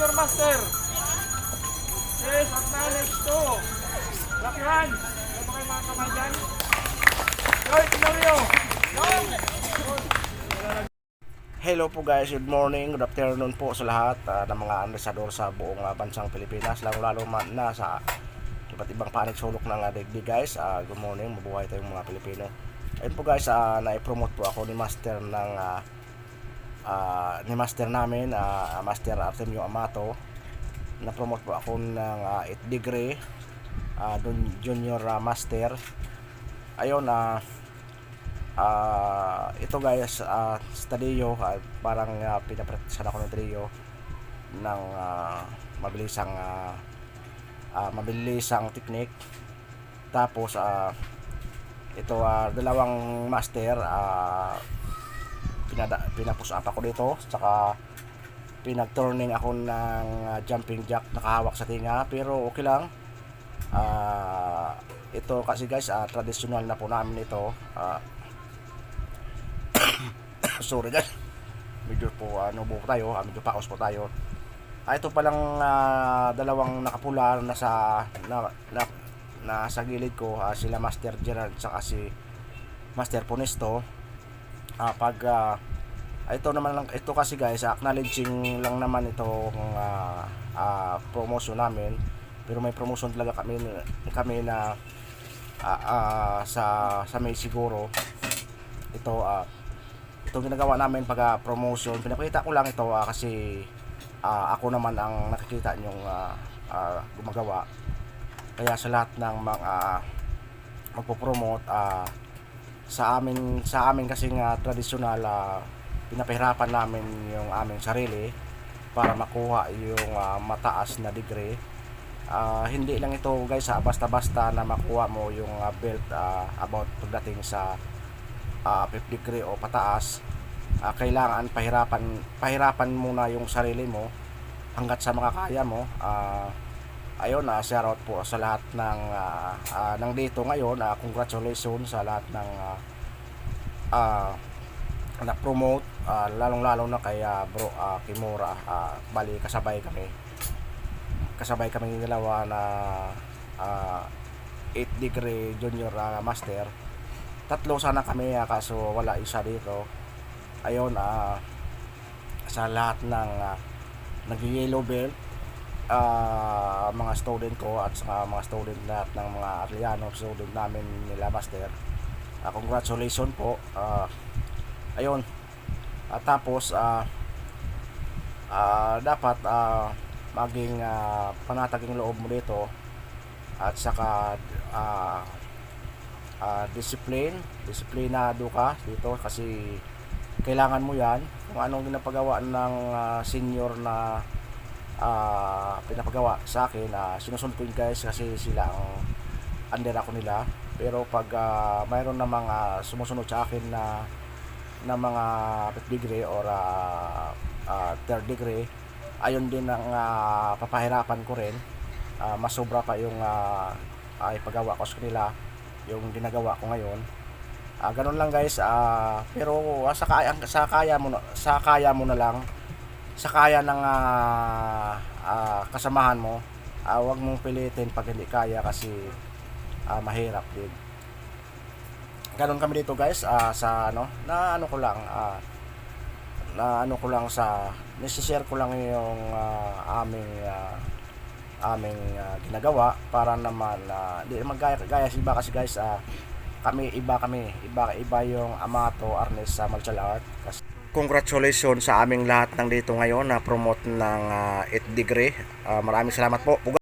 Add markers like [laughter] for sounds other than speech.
Junior Master. Yes, acknowledge to. Lakihan. Ano ba kayo mga kamay dyan? Ilario. Hello po guys, good morning, good afternoon po sa lahat ah, ng mga ambasador sa buong ah, bansang Pilipinas, lalo lalo man na sa iba't ibang panig sulok ng uh, digdig guys. Ah, good morning, mabuhay tayong mga Pilipino. Ayun po guys, uh, na-promote po ako ni Master ng ah, ah, ni Master namin, ah, Master Artemio Amato. Na-promote po ako ng 8 degree dun- Junior ah, Master. Ayun na Ah, ito guys, uh, sa Tadeo, ah, parang uh, pinapracticean ako ng Tadeo ng ah, mabilisang ah, ah, mabilisang technique. Tapos ah, ito ah, dalawang master ah, pinada, pinapush up ako dito saka pinag-turning ako ng ah, jumping jack nakahawak sa tinga pero okay lang. Ah, ito kasi guys ah, traditional na po namin ito. Ah, [coughs] sorry guys. Medyo po ano po tayo ah, medyo paos po tayo. Ah, ito palang ah, dalawang nakapula na sa na, na, na sa gilid ko ah, sila Master Gerard saka si Master Ponesto ah, pag ah, ito naman lang ito kasi guys acknowledging lang naman itong ah, ah, promotion namin. Pero may promotion talaga kami kami na ah, ah, sa sa may siguro. Ito ah, itong ginagawa namin pag ah, promotion pinakita ko lang ito ah, kasi ah, ako naman ang nakikita nyong ah, ah, gumagawa. Kaya sa lahat ng mga magpo-promote ah, sa amin sa amin kasi nga tradisyonal ah, pinapahirapan namin yung aming sarili para makuha yung ah, mataas na degree. Ah, hindi lang ito guys ah, basta-basta na makuha mo yung ah, belt ah, about pagdating sa ah, 5 degree o pataas. Ah, kailangan pahirapan pahirapan muna yung sarili mo hanggat sa makakaya mo. Ah, ayun na shout out po sa lahat ng ah, ah, ng dito ngayon. Ah, congratulations sa lahat ng ah, ah, na-promote ah, lalong-lalo na kay ah, bro ah, Kimura. Ah, bali kasabay kami. Kasabay kami dalawa na ah, 8 degree junior ah, master. Tatlo sana kami ah, kaso wala isa dito. Ayun ah sa lahat ng uh, nag-yellow belt ah, mga student ko at saka mga student lahat ng mga Arliano student namin nila master. Ah, congratulations po. Ah, ayun. At tapos ah ah, dapat ah, maging ah, panatag loob mo dito. At saka ah, ah, discipline, disiplinado ka dito kasi kailangan mo yan. Kung anong ginapagawa ng ah, senior na ah, pinapagawa sa akin ah, sinusunod ko yun guys kasi sila ang under ako nila. Pero pag ah, mayroon na mga sumusunod sa akin na na mga fifth degree or ah, ah, third degree ayun din ang ah, papahirapan ko rin. Ah, mas sobra pa yung ah, ah, ipagawa ko sa kanila yung ginagawa ko ngayon. Ah, ganun lang guys ah, pero ah, sa kaya sa kaya mo na, sa kaya mo na lang. Sa kaya ng ah, ah, kasamahan mo ah, wag mong pilitin pag hindi kaya kasi ah, mahirap din. Ganun kami dito guys ah, sa ano na ano ko lang ah, na ano ko lang sa nisi-share ko lang yung ah, aming ah, aming ah, ginagawa para naman ah, di naman gaya, sa iba kasi guys ah, kami iba kami. Iba iba yung Amato Arnes sa martial art kasi congratulations sa aming lahat ng dito ngayon na promote ng ah, 8 degree Ah, maraming salamat po